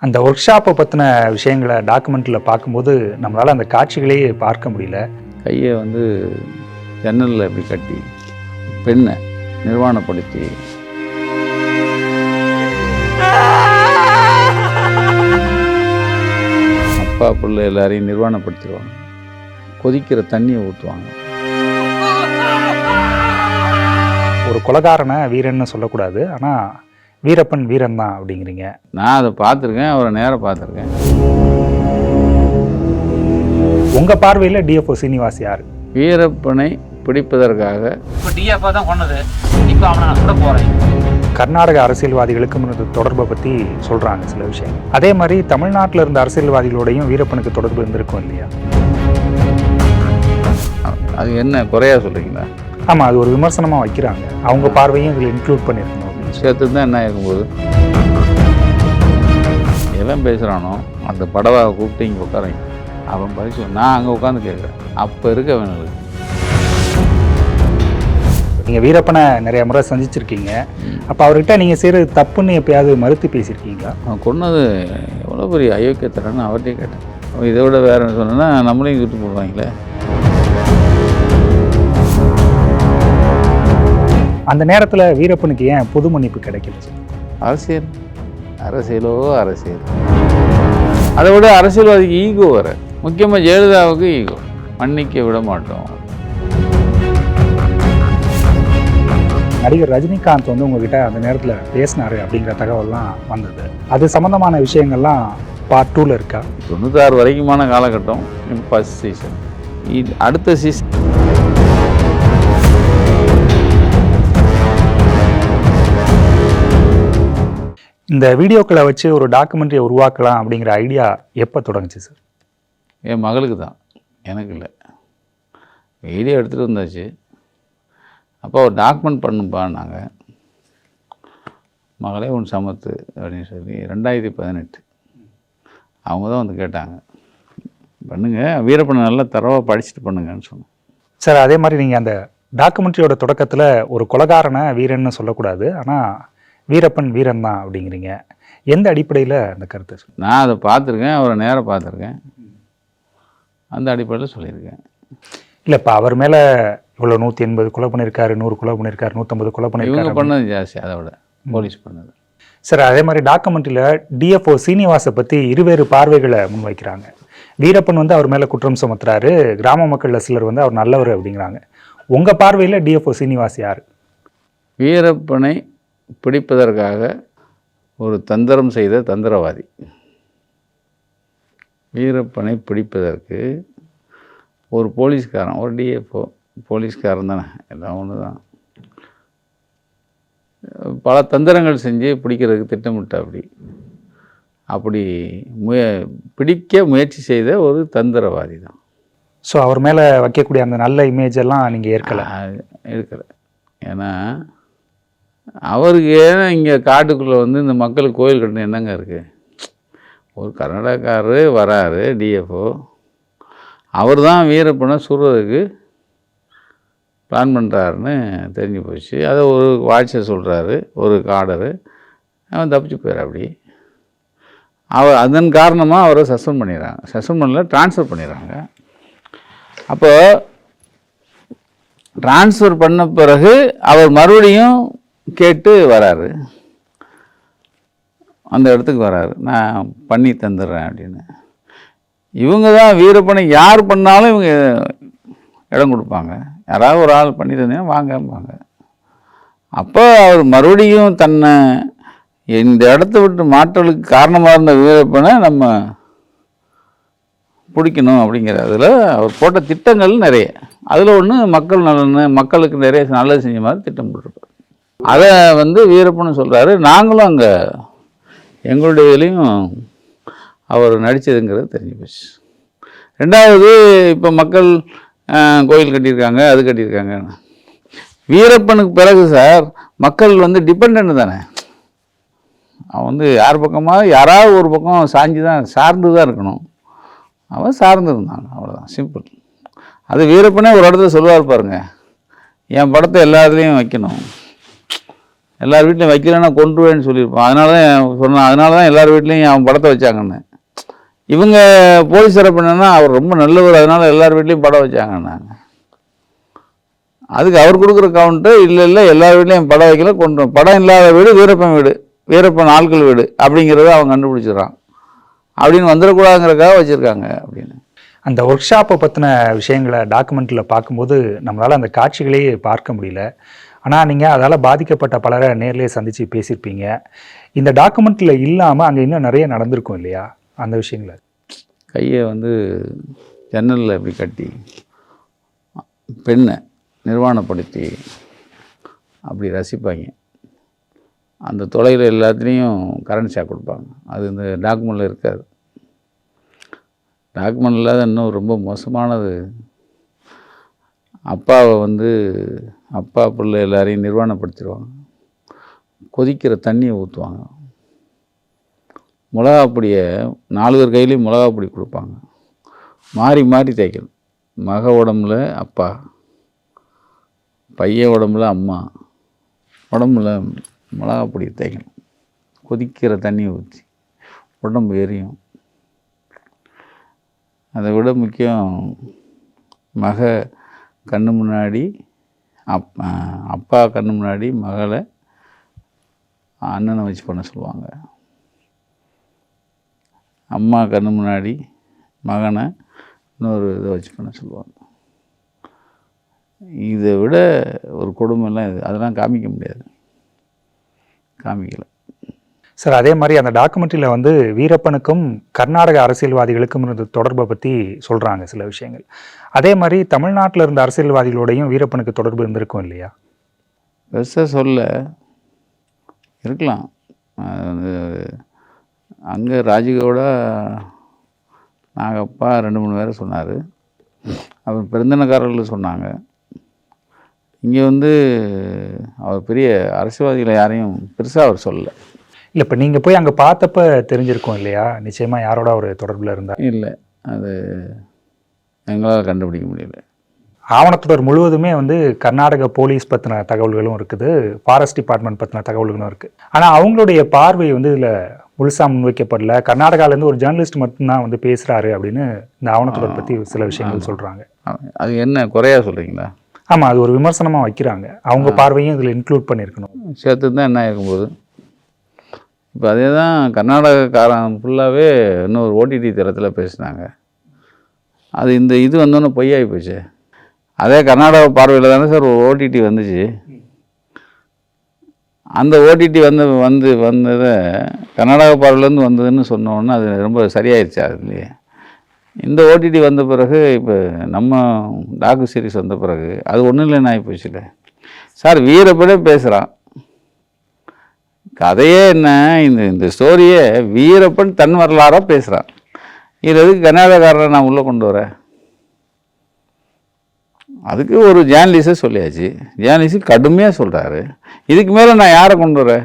அந்த ஒர்க் ஷாப்பை பற்றின விஷயங்களை டாக்குமெண்ட்டில் பார்க்கும்போது நம்மளால் அந்த காட்சிகளையே பார்க்க முடியல. கையை வந்து ஜன்னலில் இப்படி கட்டி பெண்ணை நிர்வாணப்படுத்தி. அப்பா பிள்ளை எல்லாரையும் நிர்வாணப்படுத்திடுவாங்க. கொதிக்கிற தண்ணியை ஊற்றுவாங்க. ஒரு கொலகாரனை வீரன்னு சொல்லக்கூடாது. ஆனால் வீரப்பன் வீரன் தான் அப்படிங்கிறீங்க. நான் அதை பார்த்துருக்கேன் அவரை நேராக பார்த்துருக்கேன். உங்கள் பார்வையில் டிஎஃப்ஓ சீனிவாஸ் யார்? வீரப்பனை பிடிப்பதற்காக இப்போ டிஎஃப்ஆ தான் கொண்டது இப்போ அவனை நான் சுட போகிறேன் கர்நாடக அரசியல்வாதிகளுக்கும் இருந்த தொடர்பை பற்றி சொல்கிறாங்க சில விஷயம் அதே மாதிரி தமிழ்நாட்டில் இருந்த அரசியல்வாதிகளோடையும் வீரப்பனுக்கு தொடர்பு இருந்திருக்கும் இல்லையா? அது என்ன குறையா சொல்கிறீங்களா ஆமாம் அது ஒரு விமர்சனமாக வைக்கிறாங்க. அவங்க பார்வையும் இதில் இன்க்ளூட் பண்ணியிருக்கணும். சேர்த்து தான் என்ன இருக்கும்போது எவன் பேசுகிறானோ அந்த படவாவை கூப்பிட்டு இங்கே உட்காரங்க. அவன் பரிசு நான் அங்கே உட்காந்து கேட்குறேன். அப்போ இருக்க அவனுங்களுக்கு. நீங்கள் வீரப்பனை நிறைய முறை சந்திச்சிருக்கீங்க. அப்போ அவர்கிட்ட நீங்கள் செய்கிறது தப்புன்னு எப்பயாவது மறுத்து பேசியிருக்கீங்களா? அவன் கொன்னது எவ்வளோ பெரிய அயோக்கியத்தரன்னு அவர்கிட்டயே கேட்டேன். இதை விட வேற சொன்னா நம்மளையும் சுட்டு போடுவாங்களே. அந்த நேரத்தில் வீரப்பனுக்கு ஏன் பொது மன்னிப்பு கிடைக்கல? அரசியல். அரசியலோ அரசியல். அதை விட அரசியல்வாதிக்கு ஈகோ வர முக்கியமாக ஜெயலலிதாவுக்கு ஈகோ. மன்னிக்க விட மாட்டோம். நடிகர் ரஜினிகாந்த் வந்து உங்ககிட்ட அந்த நேரத்தில் பேசினாரு அப்படிங்கிற தகவல்லாம் வந்தது. அது சம்மந்தமான விஷயங்கள்லாம் பார்ட் டூவில் இருக்கா? தொண்ணூத்தாறு வரைக்குமான காலகட்டம். ஃபஸ்ட் சீசன் இது அடுத்த சீசன் இந்த வீடியோக்களை வச்சு ஒரு டாக்குமெண்ட்ரியை உருவாக்கலாம் அப்படிங்கிற ஐடியா எப்போ தொடங்குச்சு சார் என் மகளுக்கு தான். எனக்கு இல்லை. வீடியோ எடுத்துகிட்டு வந்தாச்சு. அப்போ ஒரு டாக்குமெண்ட் பண்ணுப்பான்னாங்க மகளே உன் சமத்து அப்படின்னு சொல்லி ரெண்டாயிரத்தி பதினெட்டு. அவங்க தான் வந்து கேட்டாங்க. பண்ணுங்க வீரப்பனை நல்லா தரவாக படிச்சுட்டு பண்ணுங்கன்னு சொன்னேன் சார் அதே மாதிரி நீங்கள் அந்த டாக்குமெண்ட்ரியோட தொடக்கத்தில் ஒரு கொலகாரனை வீரன்னு சொல்லக்கூடாது. ஆனால் வீரப்பன் வீரன் தான் அப்படிங்கிறீங்க. எந்த அடிப்படையில் அந்த கருத்தை சொல்? நான் அதை பார்த்துருக்கேன் அவரை நேராக பார்த்துருக்கேன். அந்த அடிப்படையில் சொல்லியிருக்கேன். இல்லை இப்போ அவர் மேலே இவ்வளோ நூற்றி எண்பது கொலை பண்ணியிருக்காரு நூறு கொலை பண்ணியிருக்காரு நூற்றம்பது கொலை பண்ணியிருக்காரு பண்ணது ஜாஸ்தி அதை விட போலீஸ் பண்ணது. சார் அதே மாதிரி டாக்குமெண்ட்ரியில் டிஎஃப்ஓ சீனிவாசை பற்றி இருவேறு பார்வைகளை முன்வைக்கிறாங்க. வீரப்பன் வந்து அவர் மேலே குற்றம் சுமத்துறாரு கிராம மக்களில் சிலர் வந்து அவர் நல்லவர் அப்படிங்கிறாங்க. உங்கள் பார்வையில் டிஎஃப்ஓ சீனிவாஸ் யார்? வீரப்பனை பிடிப்பதற்காக ஒரு தந்திரம் செய்த தந்திரவாதி. வீரப்பனை பிடிப்பதற்கு ஒரு போலீஸ்காரன் ஒரு டிஎஃப்ஓ போலீஸ்காரன் தானே எல்லாம் ஒன்று தான். பல தந்திரங்கள் செஞ்சு பிடிக்கிறதுக்கு திட்டமிட்ட அப்படி. அப்படி முய பிடிக்க முயற்சி செய்த ஒரு தந்திரவாதி தான். ஸோ அவர் மேலே வைக்கக்கூடிய அந்த நல்ல இமேஜ் எல்லாம் நீங்கள் ஏற்கலை? இருக்கல ஏன்னா அவருக்கு ஏன்னா இங்கே காட்டுக்குள்ளே வந்து இந்த மக்களுக்கு கோயில் கட்டணும் என்னங்க இருக்குது ஒரு கர்நாடகாரு வராரு டிஎஃப்ஓ அவர் தான் வீரப்பனை சுடுறதுக்கு பிளான் பண்ணுறாருன்னு தெரிஞ்சு போச்சு. அதை ஒரு வாட்சர் சொல்கிறாரு ஒரு கார்டரு அவன் தப்பிச்சு போயிடுற அப்படி. அவர் அதன் காரணமாக அவரை சஸ்பெண்ட் பண்ணிடுறாங்க. சஸ்பெண்ட் பண்ணல ட்ரான்ஸ்ஃபர் பண்ணிடுறாங்க. அப்போது ட்ரான்ஸ்ஃபர் பண்ண பிறகு அவர் மறுபடியும் கேட்டு வராரு. அந்த இடத்துக்கு வராரு. நான் பண்ணி தந்துடுறேன் அப்படின்னு. இவங்க தான் வீரப்பனை யார் பண்ணாலும் இவங்க இடம் கொடுப்பாங்க. யாராவது ஒரு ஆள் பண்ணி தந்தீங்கன்னா வாங்கம்பாங்க. அப்போ அவர் மறுபடியும் தன்னை இந்த இடத்த விட்டு மாற்றலுக்கு காரணமாக இருந்த வீரப்பனை நம்ம பிடிக்கணும் அப்படிங்கிறதுல அவர் போட்ட திட்டங்கள் நிறைய. அதில் ஒன்று மக்கள் நலன் மக்களுக்கு நிறைய நல்லது செஞ்ச மாதிரி திட்டம் போட்டிருப்பார். அதை வந்து வீரப்பன்னு சொல்கிறாரு நாங்களும் அங்கே எங்களுடைய இதுலேயும் அவர் நடித்ததுங்கிறது தெரிஞ்சு போச்சு. ரெண்டாவது இப்போ மக்கள் கோயில் கட்டியிருக்காங்க அது கட்டியிருக்காங்க. வீரப்பனுக்கு பிறகு சார் மக்கள் வந்து டிபெண்ட் தானே. அவன் வந்து யார் பக்கமாக யாராவது ஒரு பக்கம் சாஞ்சு தான் சார்ந்து தான் இருக்கணும். அவன் சார்ந்து இருந்தாங்க அவ்வளோதான் சிம்பிள் அது வீரப்பனே ஒரு இடத்துல சொல்லுவார் பாருங்க என் படத்தை எல்லா இதுலேயும் வைக்கணும். எல்லார் வீட்லையும் வைக்கலன்னா கொண்டுருவேன்னு சொல்லியிருப்பான். அதனால தான் சொன்னான். அதனால தான் எல்லார் வீட்லேயும் அவன் படத்தை வச்சாங்கன்னு. இவங்க போலீஸ் தரப்பு என்னன்னா அவர் ரொம்ப நல்லவர் அதனால் எல்லார் வீட்லேயும் படம் வச்சாங்கன்னாங்க. அதுக்கு அவர் கொடுக்குற கவுண்ட்டு இல்லை இல்லை எல்லார் வீட்லேயும் படம் வைக்கல கொண்டு படம் இல்லாத வீடு வீரப்பன் வீடு. வீரப்பன் ஆட்கள் வீடு அப்படிங்கிறத அவன் கண்டுபிடிச்சிடுறான். அப்படின்னு வந்துடக்கூடாதுங்கிறக்காக வச்சுருக்காங்க அப்படின்னு. அந்த ஒர்க் ஷாப்பை பற்றின விஷயங்களை டாக்குமெண்ட்டில் பார்க்கும்போது நம்மளால் அந்த காட்சிகளையே பார்க்க முடியல. ஆனால் நீங்கள் அதால் பாதிக்கப்பட்ட பலரை நேர்லேயே சந்தித்து பேசியிருப்பீங்க இந்த டாக்குமெண்ட்டில் இல்லாமல் அங்கே இன்னும் நிறைய நடந்திருக்கும் இல்லையா? அந்த விஷயங்களை. கையை வந்து ஜன்னலில் இப்படி கட்டி பெண்ணை நிர்வாணப்படுத்தி அப்படி ரசிப்பாங்க. அந்த தொலைவில் எல்லாத்துலேயும் கரண்ட் ஷாக் கொடுப்பாங்க. அது இந்த டாக்குமெண்ட்டில் இருக்காது. டாக்குமெண்ட் இல்லாத இன்னும் ரொம்ப மோசமானது அப்பாவை வந்து அப்பா பிள்ளை எல்லாரையும் நிர்வாணப்படுத்திடுவாங்க. கொதிக்கிற தண்ணியை ஊற்றுவாங்க. மிளகா பொடியை நாலு பேர் கையிலையும் மிளகா பொடி கொடுப்பாங்க. மாறி மாறி தேய்க்கணும். மக உடம்புல அப்பா பையன் உடம்புல அம்மா உடம்புல மிளகா பொடி தேய்க்கணும். கொதிக்கிற தண்ணியை ஊற்றி உடம்பு எரியும். அதை விட முக்கியம் மக கண்ணு முன்னாடி அப் அப்பா கண்ணு முன்னாடி மகளை அண்ணனை வச்சு பண்ண சொல்லுவாங்க. அம்மா கண்ணு முன்னாடி மகனை இன்னொரு இதை வச்சு பண்ண சொல்லுவாங்க. இதை விட ஒரு கொடுமைலாம் இது அதெல்லாம் காமிக்க முடியாது. காமிக்கலை. சார் அதே மாதிரி அந்த டாக்குமெண்ட்ரியில் வந்து வீரப்பனுக்கும் கர்நாடக அரசியல்வாதிகளுக்கும் இருந்த தொடர்பை பற்றி சொல்கிறாங்க சில விஷயங்கள். அதே மாதிரி தமிழ்நாட்டில் இருந்த அரசியல்வாதிகளோடையும் வீரப்பனுக்கு தொடர்பு இருந்திருக்கும் இல்லையா? பெருசாக சொல்ல இருக்கலாம். அங்கே ராஜிகோட நாகப்பா ரெண்டு மூணு பேரை சொன்னார். அவர் பெருந்தனக்காரர்கள் சொன்னாங்க. இங்கே வந்து அவர் பெரிய அரசியல்வாதிகளை யாரையும் பெருசாக அவர் சொல்லலை. இல்லை இப்போ நீங்கள் போய் அங்கே பார்த்தப்ப தெரிஞ்சிருக்கும் இல்லையா? நிச்சயமாக யாரோட ஒரு தொடர்பில் இருந்தார் இல்லை அது எங்களால் கண்டுபிடிக்க முடியல. ஆவணத்தொடர் முழுவதுமே வந்து கர்நாடக போலீஸ் பற்றின தகவல்களும் இருக்குது ஃபாரஸ்ட் டிபார்ட்மெண்ட் பற்றின தகவல்களும் இருக்குது ஆனால் அவங்களுடைய பார்வை வந்து இதில் முழுசாக முன்வைக்கப்படல. கர்நாடகாலேருந்து ஒரு ஜேர்னலிஸ்ட் மட்டும்தான் வந்து பேசுகிறாரு அப்படின்னு இந்த ஆவணத்தொடர் பற்றி சில விஷயங்கள் சொல்கிறாங்க அது என்ன குறையா சொல்கிறீங்களா ஆமாம் அது ஒரு விமர்சனமாக வைக்கிறாங்க. அவங்க பார்வையும் இதில் இன்க்ளூட் பண்ணியிருக்கணும் சேர்த்து தான் என்ன இருக்கும்போது இப்போ அதே தான் கர்நாடகக்காரன் ஃபுல்லாகவே இன்னொரு ஓடிடி தரத்தில் பேசினாங்க. அது இந்த இது வந்தோன்னே பொய்யாகி போச்சு. அதே கர்நாடக பார்வையில் தானே சார் ஒரு ஓடிடி வந்துச்சு. அந்த ஓடிடி வந்து வந்து வந்ததை கர்நாடக பார்வையிலேருந்து வந்ததுன்னு சொன்னோன்னே அது ரொம்ப சரியாயிருச்சு அதுலேயே. இந்த ஓடிடி வந்த பிறகு இப்போ நம்ம டாக்கு சீரிஸ் வந்த பிறகு அது ஒன்றும் இல்லைன்னு ஆகி போச்சுல. சார் வீரப்படே பேசுகிறான் கதையே என்ன? இந்த இந்த ஸ்டோரியே வீரப்பன் தன் வரலாறாக பேசுகிறான் இது எதுக்கு கர்நாடகாரரை நான் உள்ளே கொண்டு வரேன் அதுக்கு ஒரு ஜேர்னலிஸ்டே சொல்லியாச்சு. ஜேர்னலிஸ்ட் கடுமையாக சொல்கிறாரு இதுக்கு மேலே நான் யாரை கொண்டு வரேன்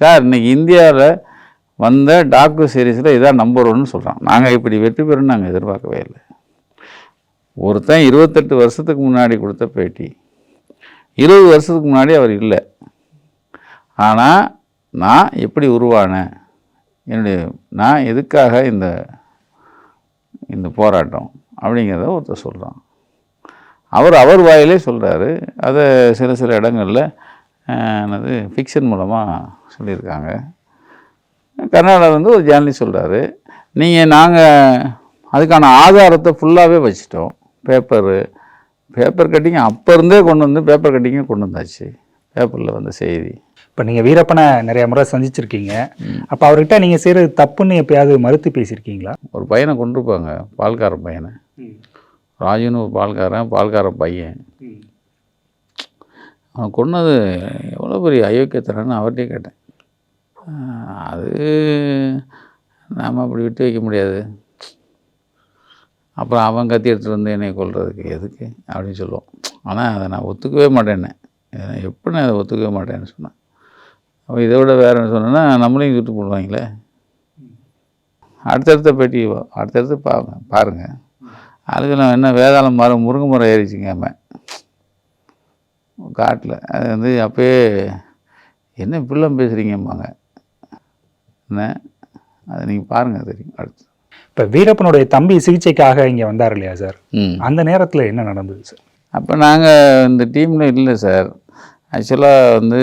சார் இன்றைக்கி இந்தியாவில் வந்த டாக்கு சீரீஸில் இதான் நம்பர் ஒன்னு சொல்கிறான் நாங்கள் இப்படி வெற்றி பெறும்னு நாங்கள் எதிர்பார்க்கவே இல்லை. ஒருத்தன் இருபத்தெட்டு வருஷத்துக்கு முன்னாடி கொடுத்த பேட்டி. இருபது வருஷத்துக்கு முன்னாடி அவர் இல்லை. ஆனால் நான் எப்படி உருவானேன் என்னுடைய நான் எதுக்காக இந்த இந்த போராட்டம்? அப்படிங்கிறத ஒருத்தர் சொல்கிறான் அவர் அவர் வாயிலே சொல்கிறாரு அதை சில சில இடங்களில் என்னது ஃபிக்ஷன் மூலமாக சொல்லியிருக்காங்க. கர்நாடகா வந்து ஒரு ஜேர்னலிஸ்ட் சொல்கிறாரு நீங்கள் நாங்கள் அதுக்கான ஆதாரத்தை ஃபுல்லாகவே வச்சிட்டோம். பேப்பரு பேப்பர் கட்டிங் அப்போ இருந்தே கொண்டு வந்து பேப்பர் கட்டிங்கே கொண்டு வந்தாச்சு. பேப்பரில் வந்த செய்தி. இப்போ நீங்கள் வீரப்பனை நிறைய முறை சந்திச்சிருக்கீங்க. அப்போ அவர்கிட்ட நீங்கள் செய்கிறது தப்புன்னு எப்பயாவது மறுத்து பேசியிருக்கீங்களா? ஒரு பையனை கொண்டிருப்பாங்க பால்கார பையனை. ராஜுன்னு ஒரு பால்காரன் பால்கார பையன். அவன் கொன்னது எவ்வளோ பெரிய அயோக்கியத்தனன்னு அவர்கிட்டயே கேட்டேன். அது நாம் அப்படி விட்டு வைக்க முடியாது. அப்புறம் அவன் கத்தி எடுத்துகிட்டு வந்து என்னை கொல்றதுக்கு எதுக்கு அப்படின்னு சொல்லுவோம். ஆனால் அதை நான் ஒத்துக்கவே மாட்டேன்னு எப்படி நான் அதை ஒத்துக்கவே மாட்டேன்னு சொன்னேன். அப்போ இதை விட வேறு என்ன சொன்னேன்னா நம்மளையும் சுட்டு போடுவாங்களே. அடுத்தடுத்த பேட்டி அடுத்தடுத்து பாருங்க. பாருங்கள் அதுக்கு நான் என்ன வேதாளம் மரம் முருங்கை மரம் ஏறிச்சுங்க அவன் காட்டில். அது வந்து அப்பயே என்ன இப்படிலாம் பேசுகிறீங்கம்பாங்க என்ன? அதை நீங்கள் பாருங்கள் தெரியும். அடுத்து. இப்போ வீரப்பனுடைய தம்பி சிகிச்சைக்காக இங்கே வந்தார் இல்லையா சார்? ம். அந்த நேரத்தில் என்ன நடந்தது சார்? அப்போ நாங்கள் இந்த டீமில் இல்லை சார். ஆக்சுவலாக வந்து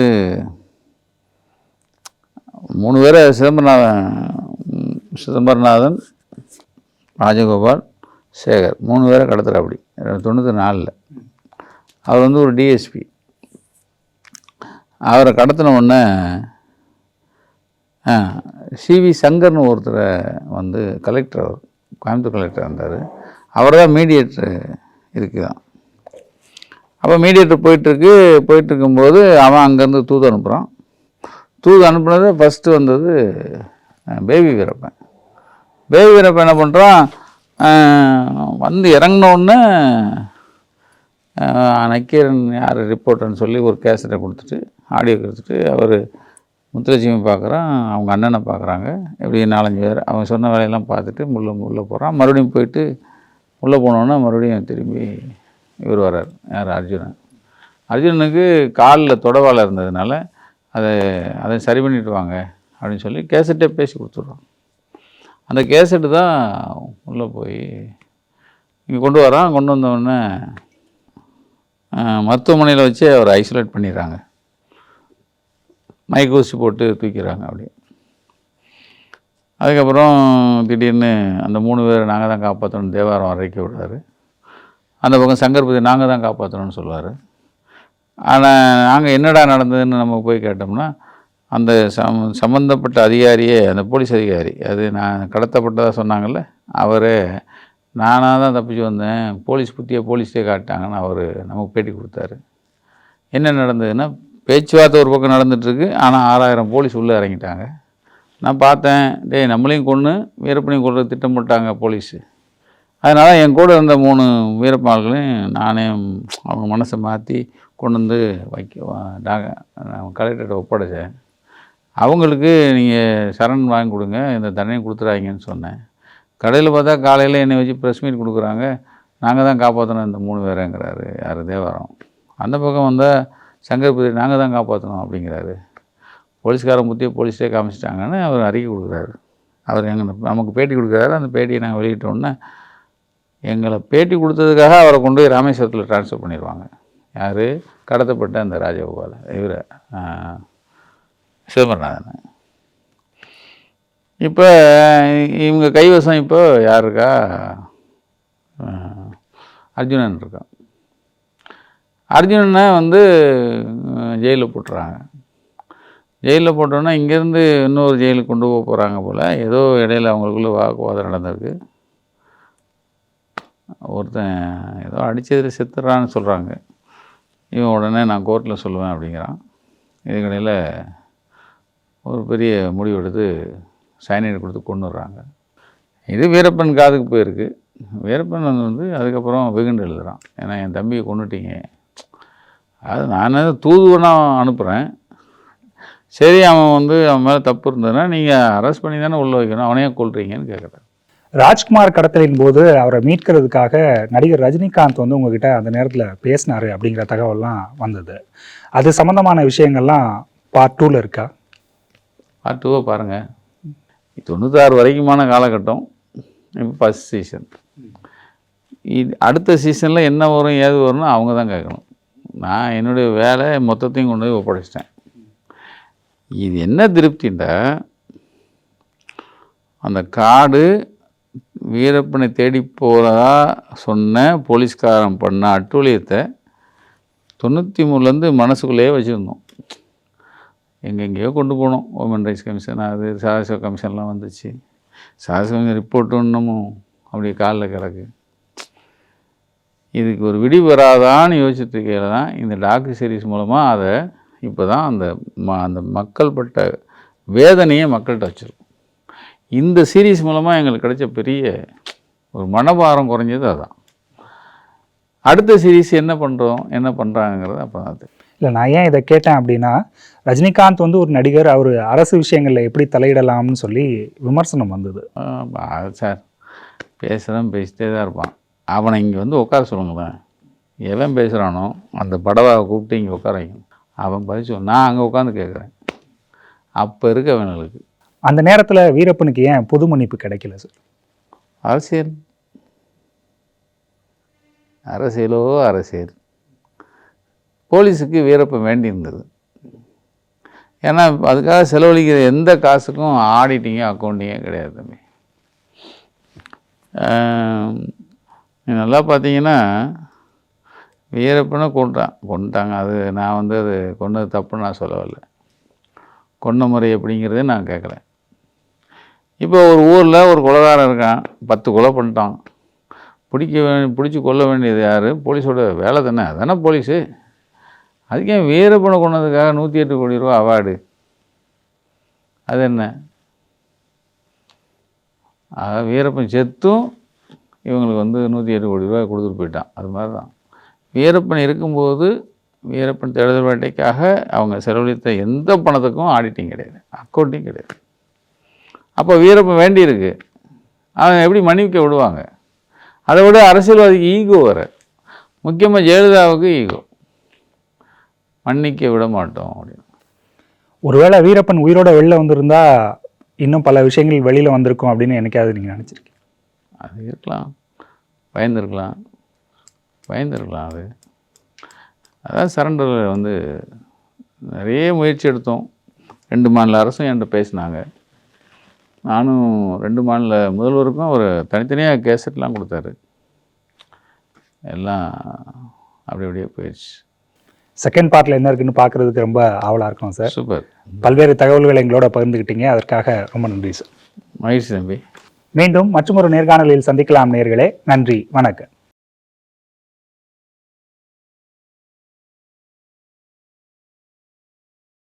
மூணு பேரை சிதம்பரநாதன் சிதம்பரநாதன் ராஜகோபால் சேகர். மூணு பேரை கடத்துகிறாப்படி அப்படி. தொண்ணூற்றி நாலில். அவர் வந்து ஒரு டிஎஸ்பி அவரை கடத்தின உடனே சிவி சங்கர்னு ஒருத்தரை வந்து கலெக்டர் அவர் கோயம்புத்தூர் கலெக்டர் இருந்தார். அவர் தான் மீடியேட்டர் இருக்குதான். அப்போ மீடியேட்டர் போயிட்டுருக்கு போயிட்டுருக்கும்போது அவன் அங்கேருந்து தூது அனுப்புகிறான் தூது அனுப்புனது ஃபஸ்ட்டு வந்தது பேபி வீரப்பன். பேபி வீரப்பன் என்ன பண்ணுறான் வந்து இறங்கின நக்கீரன் யார் ரிப்போர்ட்டர்னு சொல்லி ஒரு கேசட்டை கொடுத்துட்டு ஆடியோ கொடுத்துட்டு அவர் முத்துலட்சுமி பார்க்குறான் அவங்க அண்ணனை பார்க்குறாங்க எப்படி நாலஞ்சு பேர் அவன் சொன்ன வேலையெல்லாம் பார்த்துட்டு முள்ள உள்ளே போகிறான் மறுபடியும் போயிட்டு உள்ளே போனோன்னா மறுபடியும் திரும்பி இவர் வர்றார் யார்? அர்ஜுனன். அர்ஜுனனுக்கு காலில் தொடவாளை இருந்ததுனால அதை அதை சரி பண்ணிட்டு வாங்க அப்படின்னு சொல்லி கேசட்டே பேசி கொடுத்துட்றோம். அந்த கேசட்டு தான் உள்ளே போய் இங்கே கொண்டு வரான். கொண்டு வந்தவுடனே மருத்துவமனையில் வச்சு அவர் ஐசோலேட் பண்ணிடுறாங்க. மைக் ஊசி போட்டு தூக்கிறாங்க அப்படியே. அதுக்கப்புறம் திடீர்னு அந்த மூணு பேர் நாங்கள் தான் காப்பாற்றணும் தேவாரம் அரைக்க விடுறாரு. அந்த பக்கம் சங்கர்பதி நாங்கள் தான் காப்பாற்றணும்னு சொல்லுவார். ஆனால் நாங்கள் என்னடா நடந்ததுன்னு நம்ம போய் கேட்டோம்னா அந்த சம் சம்மந்தப்பட்ட அதிகாரியே அந்த போலீஸ் அதிகாரி அது நான் கடத்தப்பட்டதாக சொன்னாங்கல்ல அவர் நானாக தான் தப்பிச்சு வந்தேன் போலீஸ் புத்தியை போலீஸ்டே காட்டாங்கன்னு அவர் நமக்கு பேட்டி கொடுத்தாரு. என்ன நடந்ததுன்னா பேச்சுவார்த்தை ஒரு பக்கம் நடந்துகிட்ருக்கு ஆனால் ஆறாயிரம் போலீஸ் உள்ளே இறங்கிட்டாங்க. நான் பார்த்தேன் டேய் நம்மளையும் கொன்று வீரப்பனையும் கொண்டு திட்டம் போட்டாங்க போலீஸு. அதனால் என் கூட இருந்த மூணு வீரப்பாள்களையும் நானே அவங்க மனசை மாற்றி கொண்டு வந்து வைக்க நாங்கள் கலெக்டர்கிட்ட ஒப்படைச்சேன் அவங்களுக்கு நீங்கள் சரண் வாங்கி கொடுங்க இந்த தண்டனை கொடுத்துறாங்கன்னு சொன்னேன். கடையில் பார்த்தா காலையில் என்னை வச்சு ப்ரெஸ் மீட் கொடுக்குறாங்க. நாங்கள் தான் காப்பாற்றணும் இந்த மூணு பேருங்கிறாரு யார் தேவாரம். அந்த பக்கம் வந்தால் சங்கர்பதி நாங்கள் தான் காப்பாற்றணும் அப்படிங்கிறாரு. போலீஸ்காரன் புத்தியை போலீஸ்டே காமிச்சிட்டாங்கன்னு அவர் அறிக்கை கொடுக்குறாரு. அவர் எங்கள் நமக்கு பேட்டி கொடுக்குறாரு அந்த பேட்டியை நாங்கள் வெளியிட்ட உடனே எங்களை பேட்டி கொடுத்ததுக்காக அவரை கொண்டு போய் ராமேஸ்வரத்தில் ட்ரான்ஸ்ஃபர் பண்ணிடுவாங்க. யார்? கடத்தப்பட்ட அந்த ராஜகோபால். இவர் சிதம்பரநாதன். இப்போ இவங்க கைவசம் இப்போ யார் இருக்கா? அர்ஜுனன் இருக்கான் அர்ஜுனனை வந்து ஜெயிலில் போட்டுறாங்க. ஜெயிலில் போட்டோன்னா இங்கேருந்து இன்னொரு ஜெயிலுக்கு கொண்டு போக போகிறாங்க போல். ஏதோ இடையில அவங்களுக்குள்ளே வாக்குவாதம் நடந்திருக்கு. ஒருத்தன் ஏதோ அடித்ததில் செத்துறான்னு சொல்கிறாங்க இவன் உடனே நான் கோர்ட்டில் சொல்லுவேன் அப்படிங்கிறான். இதுக்கடையில் ஒரு பெரிய முடிவு எடுத்து சைனைடு கொடுத்து கொண்டு வர்றாங்க. இது வீரப்பன் காதுக்கு போயிருக்கு. வீரப்பன் வந்து அதுக்கப்புறம் வெகுண்டு எழுதுறான். ஏன்னா என் தம்பியை கொண்டுட்டீங்க அது நான் தூதுவனாக அனுப்புகிறேன் சரி அவன் வந்து அவன் மேலே தப்பு இருந்ததுன்னா நீங்கள் அரெஸ்ட் பண்ணி தானே உள்ளே வைக்கணும். அவனையே கொள்றீங்கன்னு கேட்குறேன் ராஜ்குமார் கடத்தலின் போது அவரை மீட்கிறதுக்காக நடிகர் ரஜினிகாந்த் வந்து உங்ககிட்ட அந்த நேரத்தில் பேசினாரு அப்படிங்கிற தகவல்லாம் வந்தது. அது சம்மந்தமான விஷயங்கள்லாம் பார்ட் டூவில் இருக்கா? பார்ட் டூவை பாருங்கள் தொண்ணூத்தாறு வரைக்குமான காலகட்டம். இப்போ ஃபஸ்ட் சீசன் இது அடுத்த சீசனில் என்ன வரும் ஏது வரும்னு அவங்க தான் கேட்கணும் நான் என்னுடைய வேலை மொத்தத்தையும் கொண்டு போய் ஒப்படைச்சிட்டேன். இது என்ன திருப்திண்டா அந்த காடு வீரப்பனை தேடி போகிறதா சொன்ன போலீஸ்காரன் பண்ண அட்டூழியத்தை தொண்ணூற்றி மூணுலேருந்து மனசுக்குள்ளேயே வச்சுருந்தோம். எங்கெங்கேயோ கொண்டு போனோம். உமன் ரைட்ஸ் கமிஷன் அது சாகச கமிஷன்லாம் வந்துச்சு. சாகச கமிஷன் ரிப்போர்ட் இன்னமும் அப்படியே காலில் கிடக்கு. இதுக்கு ஒரு விடி வராதான்னு யோசிச்சுட்டு தான் இந்த டாக்டர் சீரீஸ் மூலமாக அதை இப்போ தான் அந்த ம அந்த மக்கள் பட்ட வேதனையை மக்கள்கிட்ட வச்சிருக்கோம். இந்த சீரிஸ் மூலமாக எங்களுக்கு கிடைச்ச பெரிய ஒரு மனபாரம் குறைஞ்சது அதான். அடுத்த சீரிஸ் என்ன பண்ணுறோம் என்ன பண்ணுறாங்கிறது அப்போ தான். இல்லை நான் ஏன் இதை கேட்டேன் அப்படின்னா ரஜினிகாந்த் வந்து ஒரு நடிகர் அவர் அரசு விஷயங்களில் எப்படி தலையிடலாம்னு சொல்லி விமர்சனம் வந்தது. சார் பேசுகிறவன் பேசிட்டே தான் இருப்பான். அவனை இங்கே வந்து உட்கார சொல்லுங்களேன். எவன் பேசுகிறானோ அந்த படவாவை கூப்பிட்டு இங்கே உட்கார வைக்கணும் அவன் பதில் நான் அங்கே உட்காந்து கேட்குறேன் அப்போ இருக்கவங்களுக்கு அந்த நேரத்தில் வீரப்பனுக்கு ஏன் பொது மன்னிப்பு கிடைக்கல சார் அரசியல். அரசியலோ அரசியல். போலீஸுக்கு வீரப்பன் வேண்டியிருந்தது. ஏன்னா அதுக்காக செலவழிக்கிற எந்த காசுக்கும் ஆடிட்டிங்கும் அக்கௌண்டிங்கே கிடையாது தம்பி. நல்லா பார்த்தீங்கன்னா வீரப்பனை கொண்டான் கொண்டுட்டாங்க அது நான் வந்து அது கொண்டது தப்புன்னு நான் சொல்ல வரல கொண்ட முறை அப்படிங்கிறதே நான் கேட்குறேன். இப்போ ஒரு ஊரில் ஒரு கொலைகாரன் இருக்கான் பத்து கொலை பண்ணிட்டான். பிடிக்க வே பிடிச்சி கொல்ல வேண்டியது யார்? போலீஸோட வேலை தானே அதானே போலீஸு? அதுக்கே வீரப்பனை கொண்டதுக்காக நூற்றி எட்டு கோடி ரூபா அவார்டு. அது என்ன? வீரப்பன் செத்தும் இவங்களுக்கு வந்து நூற்றி எட்டு கோடி ரூபாய் கொடுத்துட்டு போயிட்டான். அது மாதிரி தான் வீரப்பன் இருக்கும்போது வீரப்பன் தேடுதல் வேட்டைக்காக அவங்க செலவழித்த எந்த பணத்துக்கும் ஆடிட்டிங் கிடையாது. அக்கௌண்டிங் கிடையாது. அப்போ வீரப்பன் வேண்டியிருக்கு. அவன் எப்படி மன்னிக்க விடுவாங்க? அதை விட அரசியல்வாதிக்கு ஈகோ வர முக்கியமாக ஜெயலலிதாவுக்கு ஈகோ. மன்னிக்க விட மாட்டோம் அப்படின்னு. ஒருவேளை வீரப்பன் உயிரோட வெளில வந்திருந்தா இன்னும் பல விஷயங்கள் வெளியில வந்திருக்கும் அப்படின்னு என்னைக்காவது நீங்க நினைச்சிருக்கீங்க? அது இருக்கலாம். பயந்துருக்கலாம். பயந்துருக்கலாம் அது. அதான் சரண்டர் வந்து நிறைய முயற்சி எடுத்தோம். ரெண்டு மாநில அரசும் என்கிட்ட பேசினாங்க. நானும் ரெண்டு மாநில முதல்வருக்கும் ஒரு தனித்தனியாக கேசட்லாம் கொடுத்தாரு. எல்லாம் அப்படி அப்படியே போயிடுச்சு. செகண்ட் பார்ட்ல என்ன இருக்குன்னு பார்க்கிறதுக்கு ரொம்ப ஆவலா இருக்கும் சார். சூப்பர் பல்வேறு தகவல்களை எங்களோட பகிர்ந்துக்கிட்டீங்க அதற்காக ரொம்ப நன்றி சார். மகிழ்ச்சி தம்பி. மீண்டும் மற்றொரு நேர்காணலில் சந்திக்கலாம் நேர்களே. நன்றி. வணக்கம்.